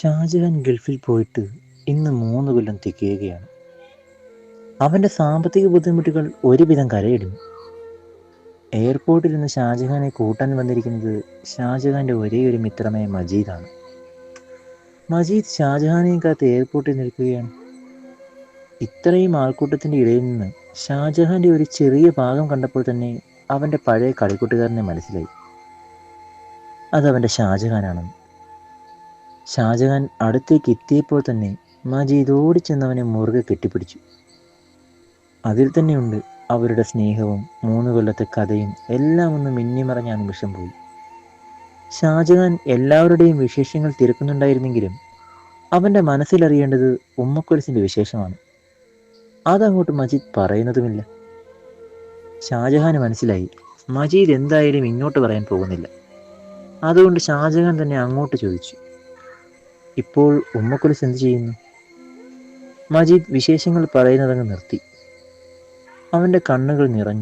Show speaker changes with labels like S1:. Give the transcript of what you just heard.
S1: ഷാജഹാൻ ഗൾഫിൽ പോയിട്ട് ഇന്ന് മൂന്ന് കൊല്ലം തികയുകയാണ്. അവന്റെ സാമ്പത്തിക ബുദ്ധിമുട്ടുകൾ ഒരുവിധം കരയിടുന്നു. എയർപോർട്ടിൽ നിന്ന് ഷാജഹാനെ കൂട്ടാൻ വന്നിരിക്കുന്നത് ഷാജഹാന്റെ ഒരേ ഒരു മിത്രമായ മജീദാണ്. മജീദ് ഷാജഹാനെയും കാത്ത് എയർപോർട്ടിൽ നിൽക്കുകയാണ്. ഇത്രയും ആൾക്കൂട്ടത്തിന്റെ ഇടയിൽ നിന്ന് ഷാജഹാന്റെ ഒരു ചെറിയ ഭാഗം കണ്ടപ്പോൾ തന്നെ അവന്റെ പഴയ കളിക്കൂട്ടുകാരനെ മനസ്സിലായി. അതവന്റെ ഷാജഹാനാണെന്ന്. ഷാജഹാൻ അടുത്തേക്ക് എത്തിയപ്പോൾ തന്നെ മജീദ് ഓടിച്ചെന്നവനെ മുറുകെ കെട്ടിപ്പിടിച്ചു. അതിൽ തന്നെയുണ്ട് അവരുടെ സ്നേഹവും മൂന്ന് കൊല്ലത്തെ കഥയും എല്ലാം ഒന്ന് മിന്നിമറഞ്ഞ മറഞ്ഞ നിമിഷം പോയി. ഷാജഹാൻ എല്ലാവരുടെയും വിശേഷങ്ങൾ തിരക്കുന്നുണ്ടായിരുന്നെങ്കിലും അവന്റെ മനസ്സിലറിയേണ്ടത് ഉമ്മക്കൊലസിന്റെ വിശേഷമാണ്. അതങ്ങോട്ട് മജീദ് പറയുന്നതുമില്ല. ഷാജഹാന് മനസ്സിലായി മജീദ് എന്തായാലും ഇങ്ങോട്ട് പറയാൻ പോകുന്നില്ല. അതുകൊണ്ട് ഷാജഹാൻ തന്നെ അങ്ങോട്ട് ചോദിച്ചു. ഇപ്പോൾ ഉമ്മക്കുലിസ് എന്ത് ചെയ്യുന്നു? മജീദ് വിശേഷങ്ങൾ പറയുന്നതങ്ങ് നിർത്തി. അവന്റെ കണ്ണുകൾ നിറഞ്ഞു.